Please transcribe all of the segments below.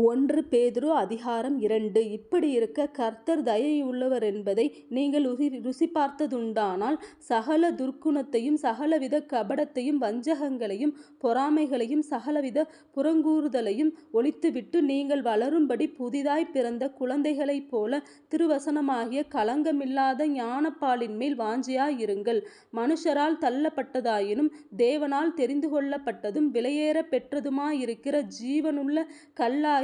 ஒன்று பேதுரு அதிகாரம் இரண்டு. இப்படி இருக்க கர்த்தர் தயையுள்ளவர் என்பதை நீங்கள் ருசி பார்த்ததுண்டானால் சகல துர்க்குணத்தையும் சகலவித கபடத்தையும் வஞ்சகங்களையும் பொறாமைகளையும் சகலவித புறங்கூறுதலையும் ஒழித்துவிட்டு நீங்கள் வளரும்படி புதிதாய் பிறந்த குழந்தைகளைப் போல திருவசனமாகிய களங்கமில்லாத ஞானப்பாலின் மேல் வாஞ்சியாயிருங்கள். மனுஷரால் தள்ளப்பட்டதாயினும் தேவனால் தெரிந்து கொள்ளப்பட்டதும் விலையேற பெற்றதுமாயிருக்கிற ஜீவனுள்ள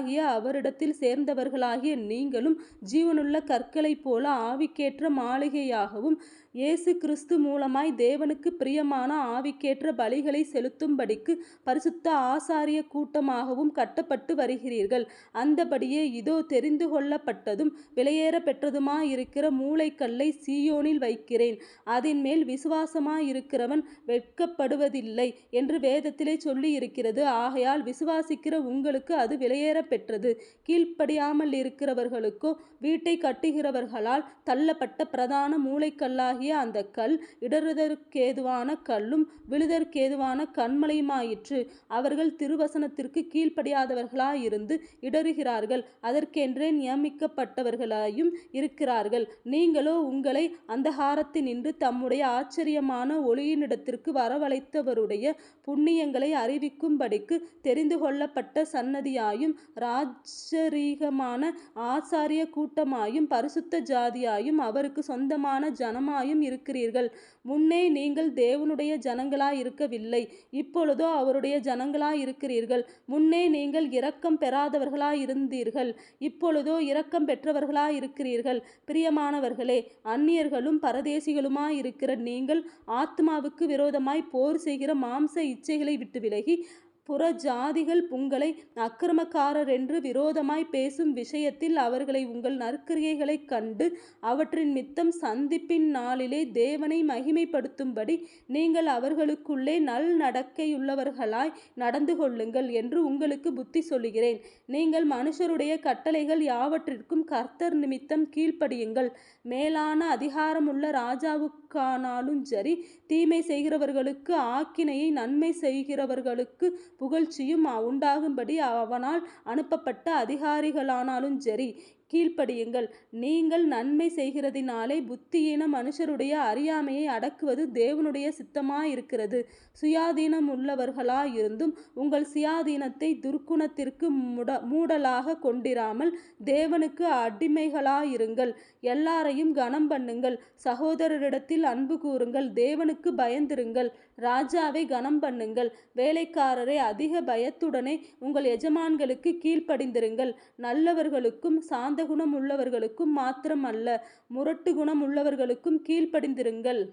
கல்லாகிய அவரிடத்தில் சேர்ந்தவர்களாகிய நீங்களும் ஜீவனுள்ள கற்களைப் போல ஆவிக்கேற்ற மாளிகையாகவும் இயேசு கிறிஸ்து மூலமாய் தேவனுக்கு பிரியமான ஆவிக்கேற்ற பலிகளை செலுத்தும்படிக்கு பரிசுத்த ஆசாரிய கூட்டமாகவும் கட்டப்பட்டு வருகிறீர்கள். அந்தபடியே இதோ தெரிந்து கொள்ளப்பட்டதும் விலையேற பெற்றதுமாயிருக்கிற மூளைக்கல்லை சீயோனில் வைக்கிறேன் அதின்மேல் விசுவாசமாயிருக்கிறவன் வெட்கப்படுவதில்லை என்று வேதத்திலே சொல்லியிருக்கிறது. ஆகையால் விசுவாசிக்கிற உங்களுக்கு அது விலையேற பெற்றது. கீழ்ப்படியாமலிருக்கிறவர்களுக்கோ வீட்டை கட்டுகிறவர்களால் தள்ளப்பட்ட பிரதான மூளைக்கல்லாகி மூலைக்கல்லாகிய அந்த கல் இடறுதற்கேதுவான கல்லும் விழுதற்கேதுவான கண்மலையுமாயிற்று அவர்கள் திருவசனத்திற்கு கீழ்ப்படியாதவர்களாயிருந்து இடறுகிறார்கள் அதற்கென்றே நியமிக்கப்பட்டவர்களாயும் இருக்கிறார்கள். நீங்களோ உங்களை அந்தகாரத்தினின்று தம்முடைய ஆச்சரியமான ஒளியினிடத்திற்கு வரவழைத்தவருடைய புண்ணியங்களை அறிவிக்கும்படிக்கு தெரிந்து கொள்ளப்பட்ட சன்னதியாயும் ராஜரீகமான ஆச்சாரிய கூட்டமாயும் பரிசுத்த ஜாதியாயும் அவருக்கு சொந்தமான ஜனமாயும் இருக்கிறீர்கள். முன்னே நீங்கள் தேவனுடைய ஜனங்களாயிருக்கவில்லை இப்பொழுதோ அவருடைய ஜனங்களாயிருக்கிறீர்கள். முன்னே நீங்கள் இரக்கம் பெறாதவர்களாயிருந்தீர்கள் இப்பொழுதோ இரக்கம் பெற்றவர்களாயிருக்கிறீர்கள். பிரியமானவர்களே அந்நியர்களும் பரதேசிகளுமாயிருக்கிற நீங்கள் ஆத்மாவுக்கு விரோதமாய் போர் செய்கிற மாம்ச இச்சைகளை விட்டு விலகி புற ஜாதிகள் உங்களை அக்கிரமக்காரரென்று விரோதமாய் பேசும் விஷயத்தில் அவர்களை உங்கள் நற்கிரியைகளைக் கண்டு அவற்றின் மித்தம் சந்திப்பின் நாளிலே தேவனை மகிமைப்படுத்தும்படி நீங்கள் அவர்களுக்குள்ளே நல் நடக்கையுள்ளவர்களாய் நடந்து கொள்ளுங்கள் என்று உங்களுக்கு புத்தி சொல்லுகிறேன். நீங்கள் மனுஷருடைய கட்டளைகள் யாவற்றிற்கும் கர்த்தர் நிமித்தம் கீழ்ப்படியுங்கள் மேலான அதிகாரமுள்ள ராஜாவுக்கானாலும் சரி தீமை செய்கிறவர்களுக்கு ஆக்கினையை நன்மை செய்கிறவர்களுக்கு புகழ்ச்சியும் உண்டாகும்படி அவனால் அனுப்பப்பட்ட அதிகாரிகளானாலும் சரி கீழ்ப்படியுங்கள். நீங்கள் நன்மை செய்கிறதினாலே புத்தியீன மனுஷருடைய அறியாமையை அடக்குவது தேவனுடைய சித்தமாயிருக்கிறது. சுயாதீனமுள்ளவர்களாயிருந்தும் உங்கள் சுயாதீனத்தை துர்க்குணத்திற்கு முட மூடலாகக் கொண்டிராமல் தேவனுக்கு அடிமைகளாயிருங்கள். எல்லாரையும் கனம் பண்ணுங்கள் சகோதரரிடத்தில் அன்பு கூறுங்கள் தேவனுக்கு பயந்திருங்கள். ராஜாவை கனம் பண்ணுங்கள் வேலைக்காரரை அதிக பயத்துடனே உங்கள் எஜமான்களுக்கு கீழ்ப்படிந்திருங்கள் நல்லவர்களுக்கும் சாந்த குணம் உள்ளவர்களுக்கும் மாத்திரம் அல்ல முரட்டுக் குணம் உள்ளவர்களுக்கும் கீழ்ப்படிந்திருங்கள்.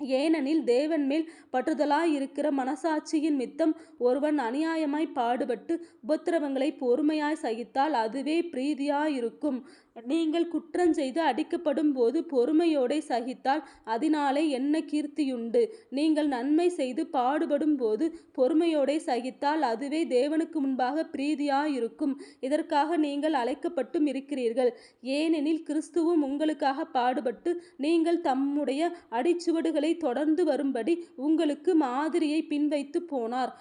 ஏனெனில் தேவன் மேல் பற்றுதலாயிருக்கிற மனச்சாட்சியினிமித்தம் ஒருவன் அநியாயமாய் பாடுபட்டு உபத்திரவங்களைப் பொறுமையாய் சகித்தால் அதுவே பிரீதியாயிருக்கும். நீங்கள் குற்றஞ்செய்து அடிக்கப்படும் போது பொறுமையோடே சகித்தால் அதனாலே என்ன கீர்த்தியுண்டு? நீங்கள் நன்மை செய்து பாடுபடும் போது பொறுமையோடே சகித்தால் அதுவே தேவனுக்கு முன்பாக பிரீதியாயிருக்கும். இதற்காக நீங்கள் அழைக்கப்பட்டும் இருக்கிறீர்கள். ஏனெனில் கிறிஸ்துவும் உங்களுக்காக பாடுபட்டு நீங்கள் தம்முடைய அடிச்சுவடுகளை வழிகளை தொடர்ந்து வரும்படி உங்களுக்கு மாதிரியை பின்வைத்து போனார்.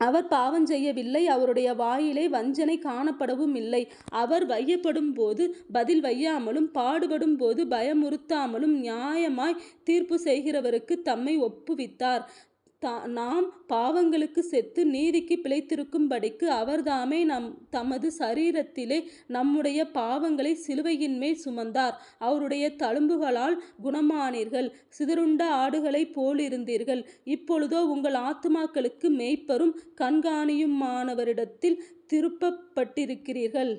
அவர் பாவம் செய்யவில்லை அவருடைய வாயிலே வஞ்சனை காணப்படவும் இல்லை அவர் வையப்படும் போது பதில் வையாமலும் பாடுபடும் போது பயமுறுத்தாமலும் நியாயமாய் தீர்ப்பு செய்கிறவருக்கு தம்மை ஒப்புவித்தார். நாம் பாவங்களுக்கு செத்து நீதிக்கு பிழைத்திருக்கும்படிக்கு அவர்தாமே நம் தமது சரீரத்திலே நம்முடைய பாவங்களைச் சிலுவையின்மேல் சுமந்தார். அவருடைய தழும்புகளால் குணமானீர்கள். சிதறுண்ட ஆடுகளைப் போலிருந்தீர்கள் இப்பொழுதோ உங்கள் ஆத்துமாக்களுக்கு மேய்ப்பரும் கண்காணியுமானவரிடத்தில் திருப்பப்பட்டிருக்கிறீர்கள்.